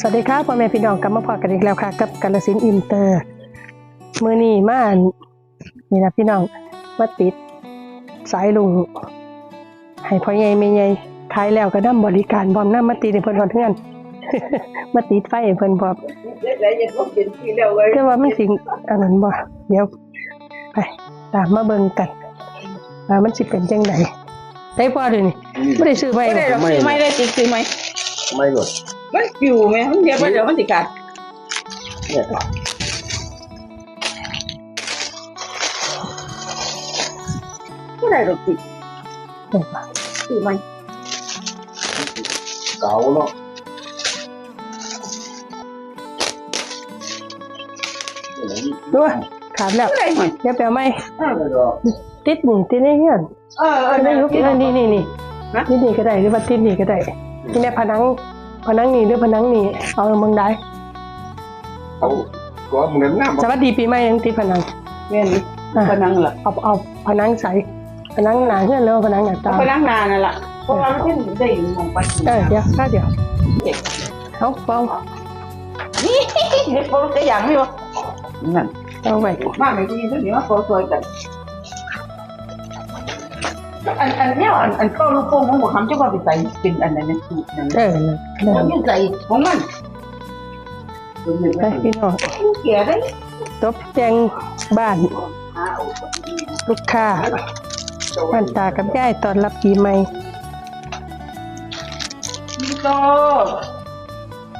สวัสดีค่ะพ่อแม่พี่น้องกลับมาพอกันอีกแล้วค่ะ กับกาลสินอินเตอร์มือนี้มานนี่นะพี่น้องมาติด สายลุงให้พ่อใหญ่แม่ใหญ่ขายแล้วก็นำบริการพร้อมนำมาติดให้เพิ่นก่อนเพื่อนมาติดไฟเพิ่นพร้อมแล้วยังก็เป็นที่แล้วเลยแต่ว่ามันสิอันนั้นบ่เดี๋ยวไปตามมาเบิ่งกันว่ามันสิเป็นจังได ได้พอเดี๋ยวนี้บ่ได้ซื้อไปไม่ได้หรอกซื้อไม่ได้จริงซื้อไหมไม่หลุดมันอยู่ไหมมันเดี๋ยวมันเดี๋ยวมันติดกัดเนี่ยไม่ได้หรอกติดซื้อไหมเก่าเนาะด้วยขาดแล้วไม่ได้หน่อยเดี๋ยวไปเอาไหม ไม่หรอกติดนี่ติดในเฮือนเออเออติดในยุคนี่นี่นี่นี่นะนี่นี่ก็ได้หรือว่าติดนี่ก็ได้นี่แม่ผนังผนังนี่หรือผนังนี่เอาเมืองได้เอาตัวมึงนั้นน้ำสวัสดีปีใหม่ยังติดผนังเงี้ยนี่พนังล่ะเอาเอาผนังใสผนังหนาเฮือนแล้วผนังหน้าตาพนังนานนั่นแหละเพราะว่ามันได้มองไปเออเดี๋ยวข้าเดี๋ยวเด็กเอาเป่านี่เด็กเขาจะอย่างไม่วะนั่นเอาไว้มาไม่ดีสักเดี๋ยวเขาซอยกัน อันอันเนี้ยอันอันเข้าลูกโป่งของหัวคำจะว่าไปใส่เป็นอันนั้นสูตรนั้นเออนั่นมันยังใส่ของมันไปพี่น้องเกียได้ตบแต่งบ้าน ลูกค้าบ้านตากับยายตอนรับปีใหม่พี่โต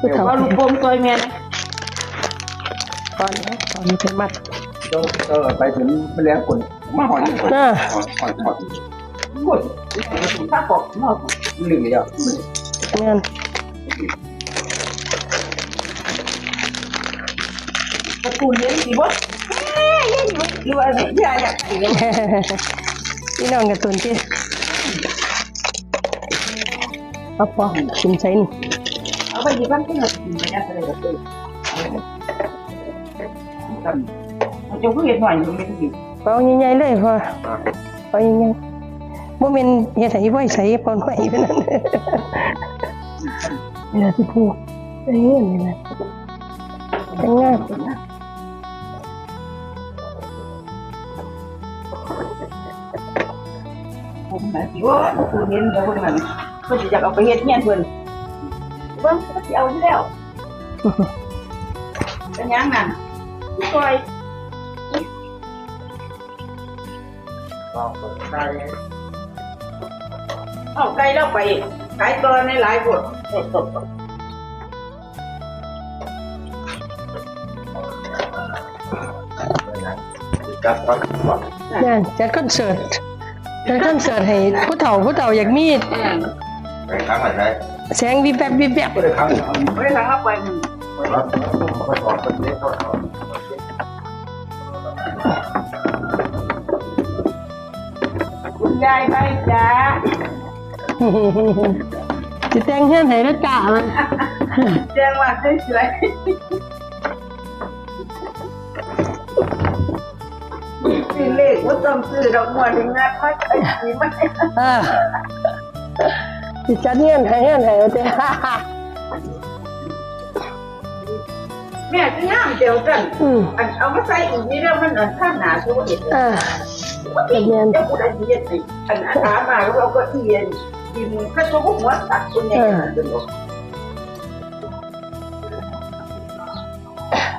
ผู้เฒ่าว่าลูกโป่งซอยเมียนะก่อนนะตอนนี้เป็นมัดเออไปถึงไปแล้วคนมาหอนหอนหอน หอนโอ้ยถ้าบอกนอกลืมไปแล้วเงินตระกูลเลี้ยงสิบ่เอ้ยยังอยู่หรือว่าเนี่ บ่เอาปองกินใส่นี่เฮ็ด้มันจะเห็นอยมันไม่ได้กินเปาใหญ่ๆเลยพอเปาใหญ่ๆบ่แม่นเฮ็ดให้ไว้ใส่ปอนไว้เพิ่นนั่นนี่ล่ะสิพูดไอ้เงินนี่ล่ะจังงามผมหมายถึงว่าคือเห็นเดี๋ยวคนนั้นเพิ่นจะเอาไปเฮ็ดเงี้ยเพิ่นเบิ่งก็สิเอาที่แล้วเป็นยังนั่นซอยเอาไก่เราไปขายตัวในหลายบทสดสดจับก่อนก่อนนั่นจัดคอนเสิร์ตจัดคอนเสิร์ตให้ผู้เฒ่าผู้เฒ่าอยากมีไปครั้งไหนแสงวิบแวบวิบแวบก็ได้ครั้งหนึ่งไม่ได้รับไปหนึ่งรับไปก่อนเป็นเล็กก่อนคุณยายไปจ้า สิแต่งเฮือนให้แล้วจ้ามันแจ้งว่าสวยๆซื้อเลขว่าต้องซื้อดอกบัวถึงนัดมาไอ้สีมันเออสิจัดเฮือนให้เฮือนให้เด้อแม่ที่น้ำเดียวกันอันเอามาใส่อีกนี่เรื่องมันอันข้างหนาชัวเด็ดเออว่าพี่เจ้าผู้ใดเย็นสิอันอาหามาแล้วเราก็เทียน กินข้าวต้มหัวตัดคนใหญ่ขนาดนั้น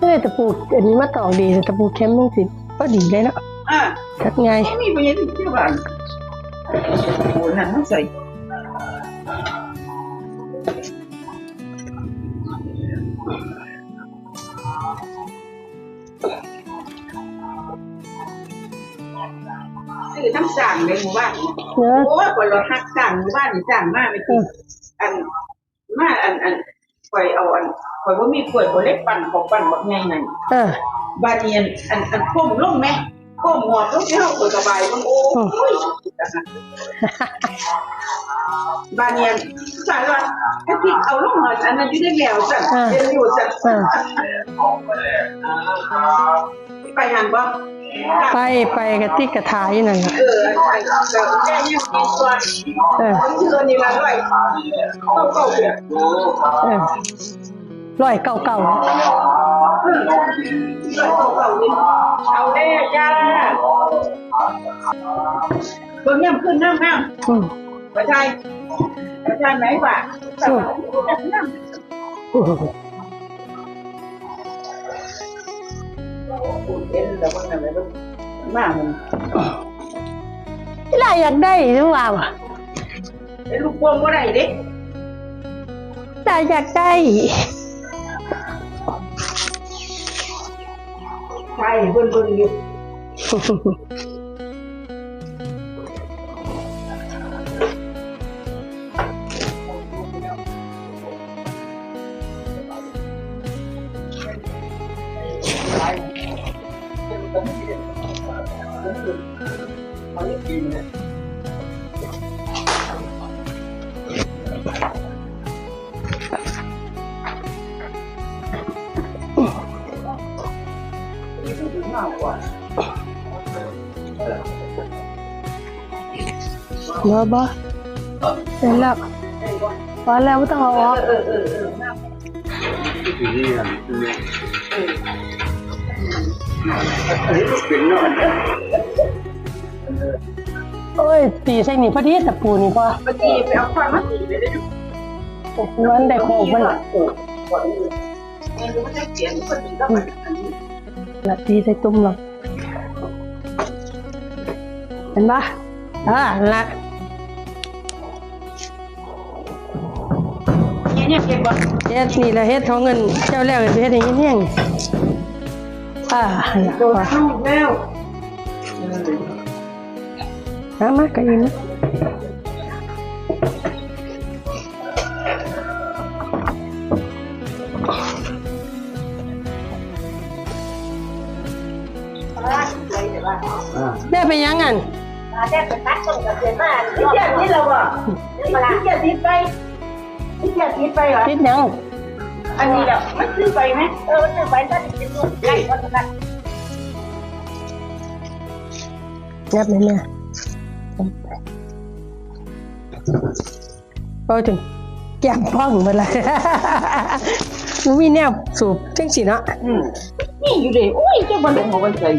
เอ้ยตะปูอันนี้มาตอกดีแต่ตะปูเข้มจังสิก็ดีเลยเนาะอะคัดไงไม่มีปัญญาที่จะบ้านโอ้นั่นมันใส่ซื้อน้ำสั่งในหมู่บ้าน เนอะโอ้ยคนเราหักสั่งหมู่บ้านนี่สั่งมากไม่จริงอันมาอันอันข่อยเอาอันข่อยว่ามีขวดข่อยเล็กปั่นของปั่นบักไงนั่นเออบาดเนียนอันอันพ่มลงไหมพ่มหัวลงที่เฮาข่อยสบายมันโอ้ยบาดเนียนสารว่าถ้าพี่เอาลงหน่อยอันนั้นอยู่ได้แล้วจ้ะเรียนอยู่จ้ะเออไปหันบ่ ไปไปกะติกกระทายนั่นน่ะเออแค่ยังกินก่อนเออมันคือนี่ละร้อยเข้าเข้าเออร้อยเก้าเก้าร้อยเข้าเนี่เอาแน่จ้าเบิ่งย่ำขึ้นน้ำน้อืมำประชายประชายไหนวะน้ำ อืมเห็นแล้วมันอะไรลูกมากมันที่ไรอยากได้หรือเปล่าไอ้ลูกพวงว่าไรเด็กได้อยากได้ใช่เบิ่งเบิ่งอยู่ บ่บ่เสร็จแล้วพอแล้วไม่ต้องเอาออกเออเออเออน้ที่นี่อะอันนี้ก็เป็นเนาะโอ้ย ตีใส่นี่พอดีตะปูนี่พอำเมื่อกี้ไปเอาความมาตีไปได้ดูมันได้โคกมันอ้โหไม่รู้ว่าจะเขียนคนนี้ก็มันอันนี้ละตีใส่ตุ้มหรอกเห็นปะอ่าละเนี่ ยเนี่ยเก็บบ่เฮ็ดนี่ละเฮ็ดของเงินเจ้าแล้วเฮ็ดอย่างนี้เนี่ยอ่าละโดนเข้าแล้วมามาก็ยินนะาแม่ไปยังงันที่เกียจนี่เราอะที่เกียจติดไปที่เกียจติดไปเหรอคิดยังอันนี้เดี๋ยวมันซื้อไปไหมเออมันซื้อไปถ้าเป็นลูกไก่ก็ได้งับเลยแม่โอ้ยถึงแก้มพ่องหมาเลยมันมีแนวสูบจังสิเนาะอืมนี่อยู่เด้โอ้ยเจ้าบ้านลงเอาไว้ใส่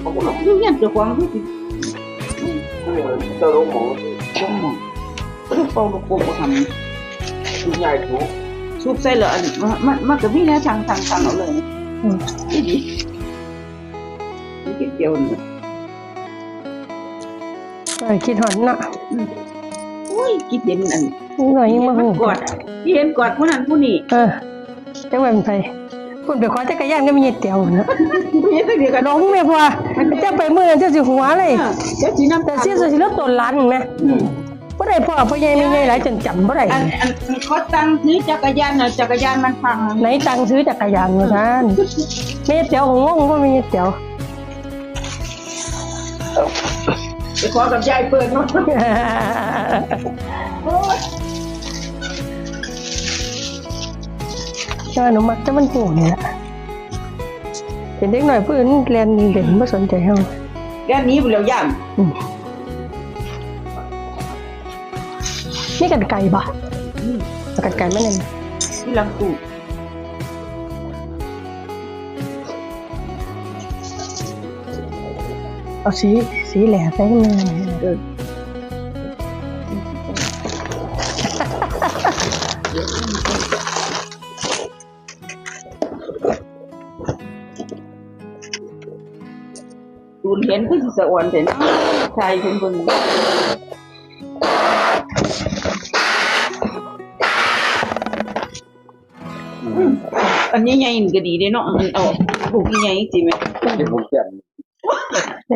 เขาก็อยู่เงี้ยเจ้าของที่ติดเจ้าลูกหมูช่องมองเป่าลูกโป่งทำที่ใหญ่ถูกซุปใส่เหรออันมันมันมันก็มีแนวทางทางทางเอาเลยอืมดีดีนี่เดียวนี่เอ้ยคิดหอนเนาะโอ้ยคิดเห็นอันหน่อยยังมามัหูนกอดที่เห็นกอดผู้นั้นผู้นี้เออจังหวะมันไป พูดไปขอจักรยานก็มีเตียวนะเห็นตั้งเดียวกันหลงแม่พ่อเจ้าไปมือเจ้าสิหัวเลยเจ้าสีน้ำแต่ตาลเสียสิเลือกตัวล้านไหมบ่ได้พ่อพ่อใหญ่ไม่ใหญ่หลายจนจำบ่ได้อันอันเขาตั้งซื้อจักรยานน่ะจักรยานมันพังไหนตังค์ซื้อจักรยานมาท่านแม่เตียวงงว่ามีเตียวไปขอกับยายเปิดเนาะ เจ้าหนูมักจะมันหูนี่แหละเป็นเด็กหน่อยผู้อื่นเรียนเด่นไม่สนใจเฮาแกนี้ไปแล้วย่างนี่กันไก่บ่กันไก่ไม่เน่นที่ลังตูเอาสีสีแหล่ใส่ขึ้นมาเออดูเห็นก็สิสะอ่อนแต่เนาะชายคนคนอันนี้ใหญ่ก็ดีเด้เนาะอันเอาผูกใหญ่จริงไหมที่ผมแก่เรีย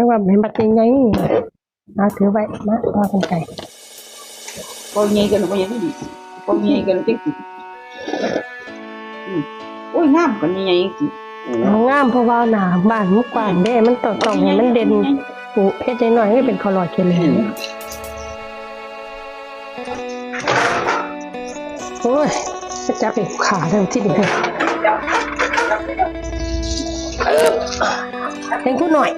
กว่าเป็นบัตรยังไงมาถือไว้มาว่ากันไก่พอใหญ่กันพอใหญ่ดีพอใหญ่กันจังสิอืมโอ้ยงา มันงามเพราะว่าหนาบ้านมันกว้างเด้ มันต้อต้องให้มันเด่นปูเพชรหน่อยให้เป็นคอลอดเคเลยโอ้ยจะจับเอกขาเร็วที่นี่เลยเล่นพูดหน่อย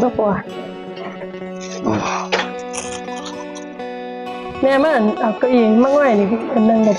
บ่พอแม่มันเอาเก้าอี้มาง่อยนี่อันนึงเลย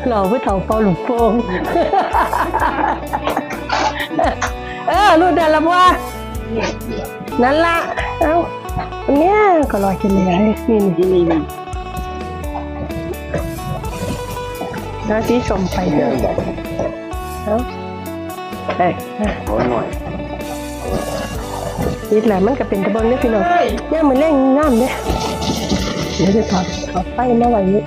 หมเสียกเขียวเจ้าหน่อยไหมแบ่งสีกันแล้วเห็นปะสีเขียวนี่กุ้งใช่หมูนี่คือแบบเอามาตัดจับไปไปนี่หล่อเพื่อเถาเป่าหลุมโป่งเออรุ่นเดินละบัวนั่นละเอ้าเนี้ยก็ลอยกินเลยนี่นี่นี่นี่แล้วที่ชมไปเถอะเอ้าเอ้ยขอหน่อยนิดแหละมันก็เป็นตะเบิงเนี่ยพี่น้องเฮ้ยย่ามันเร่งน้ำเนี่ยเดี๋ยวจะถอดถอดไฟมาไว้นี้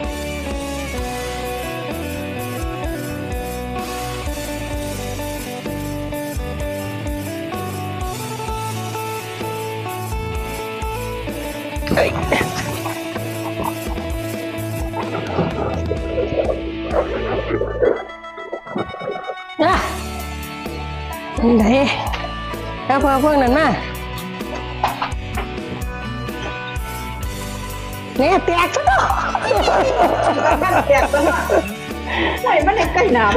อะไหนเอาพวกพวกนั้นมาเนี่ยแตกซะเนาะมันแตกซะใส่มันในใกล้น้ำ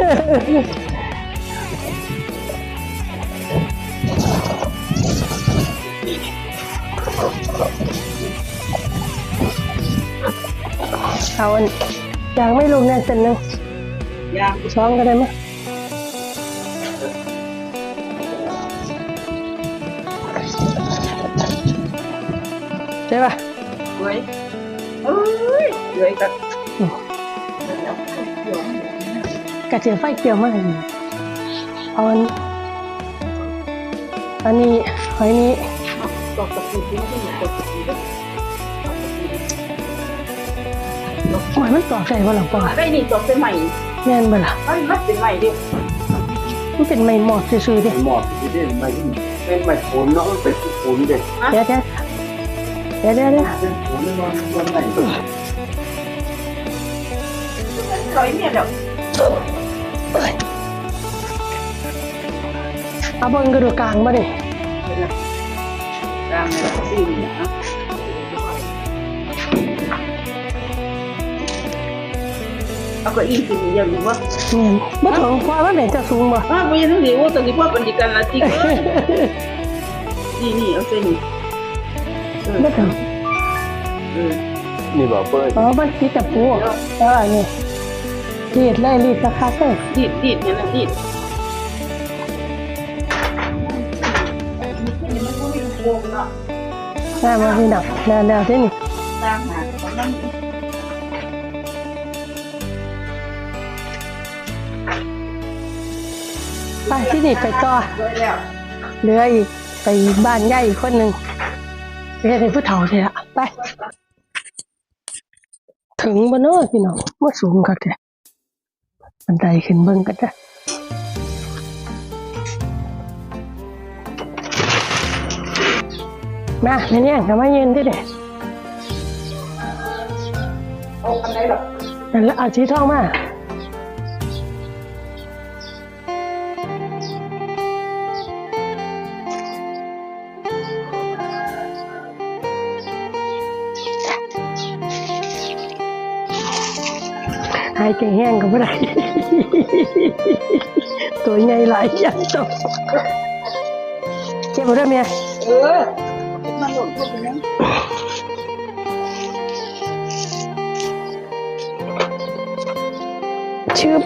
เอาอันยางไม่ลงเนี่ยเส้นหนึ่งยางช้องก็ได้มั้ยใช่ป่ะสวยเอ้ยสวยกับกระเทียมไฟเกี่ยวมากเลยเอาอันอันนี้หอยนี้ตอกตะปูที่ไม่ไหอยมันต่อใจว่าหรอป่ะได้นี่ตอกเป็นใหม่แน่นบ่ล่ะมันมันเป็นใหม่ดิมันเป็นไม้หมอดซื่อๆดิหมอบที่ได้ไม่เป็นไม่ผลเนาะมันเป็นผลเด็กเดี๋ยวเดี๋ยวเดี๋ยวเดี๋ยวเดี๋ยวเป็นผลนอนวันไหนสวยเนี่ยเดี๋ยวเอาเบิ่งกระดูกกลางมาดิตามเนี่ยสีเนี่ยนะ เอาก็อีกทีอย่ารู้ว่าเนี่ยบ่ถึงกว่ามันเป็นจะสูงบ่อ้าวไปยังต้องดีว่าตอนนี้พ่อปันดิกันละจริงเลยนี่นี่เอาเส้นนี่เออบ่ถึงเออนี่บอกเปิ้ลอ๋อมันติดตะปูเออนี่รีดเลยรีดสักคักเลยดีดดีดเนี่ยนะดีดน่ามาพี่น้องแล้วแล้วที่นี่ตามหาของนั่น ไปที่นี่ไปต่อด้วยแล้วเหลืออีกไปบ้านย่าอีกคนหนึ่งไปเฮ็ดให้ผู้เฒ่าเลยละไป ถึงบ่เนาะพี่น้องว่าสูงคักแท้บันไดขึ้นเบิ่งกันจ้ะมาแม่เนี่ยกลับมาเย็นที่เด้เอาอันไหนหรอนั่นละเอาชีทองมาายใจแห้งก็ไม่ได้ ตัวใหญ่หลายอย่างตกเจ็บบ่ได้เมียเออมันหล่นพวกนี้ชืบ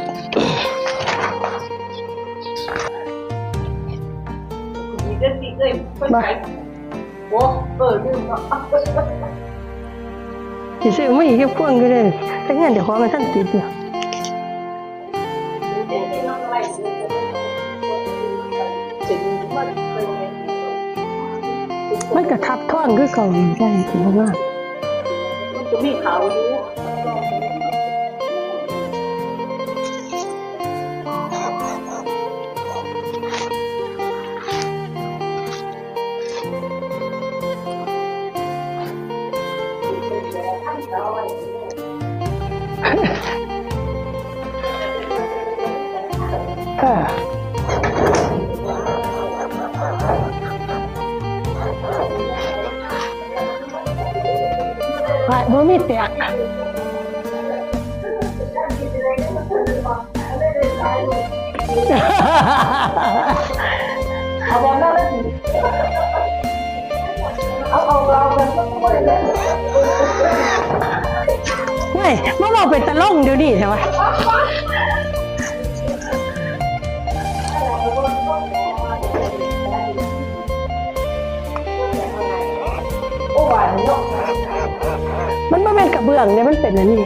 มีเรื่องดีเลยเพิ่นไปโอ้เออลืมเนาะสิซื้อไม่อีกแค่พวงก็ได้แต่งั้นเดี๋ยวขอมาท่านติดอยู่ มันกระทับท่อนคือเก่าอยู่ได้ถึงว่ามันจะมีขาวอยู่ ไปบ่มีเตียกเอาบอลหน้าแล้วสิเอาเอาเรากันไม่ได้เฮ้ยมาบอกเป็นตะล่งเดี๋ยวนี้ใช่ไหมโอ้หวานเนาะมันไม่เป็นก ระเบื้องเนี่ยมันเป็นอันนี้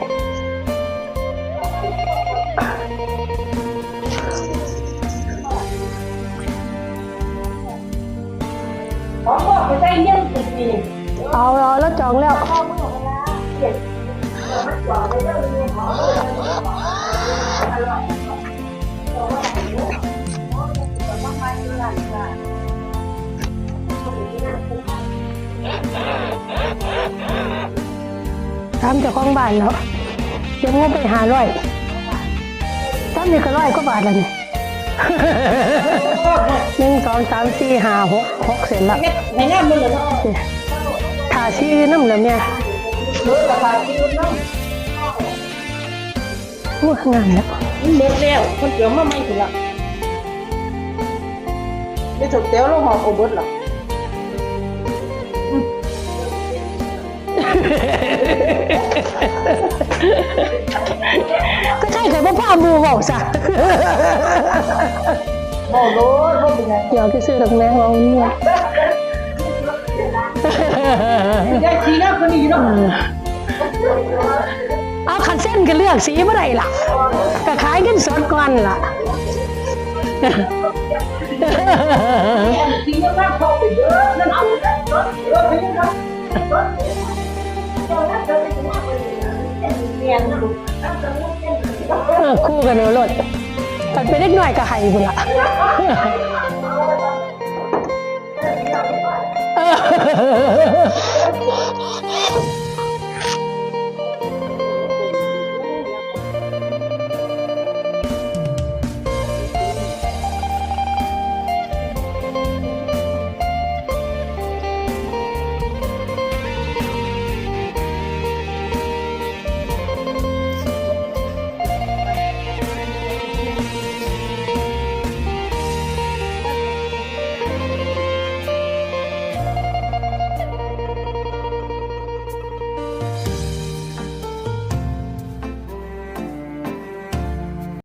ขอบอกไปได้เยี่ยมจริงเอาเอาแล้วจองแล้ว ทำเจ้าของบ้านแล้วเดี๋ยังงบไปหาร้อยทำนี่ก็ร้อยกว่าบาทแล้วนี่ หนึ่งสองสามสี่ห้าหกหกเสร็จและเฮ็ดให้งามมันเลยเนาะถ่าชีน้ำแล้วเนี่ยเบิดราคาที่รุ่นเนาะโอ้งานแล้วมันเบิดแล้วคนเกี่ยวมาไม่ถึงละได้ถูกเตี้ยวลงหอมโอเบิดหรอก ใช่แต่ว่าพ่อมูบอกซะโอ้โหบ่เป็นไงเดี๋ยวที่ซื้อดอกแมงเอาเนี่ยได้ทีนะคนนี้เนาะเอาขันเส้นก็เลือกสีเมื่อไรล่ะก็ขายกันสดก่อนล่ะทีนี้ว่าเข้าไปเยอะนั่นเอา รียนเออคู่กันเอารถตัดไปเล็กน้อยก็ให้กูละเออ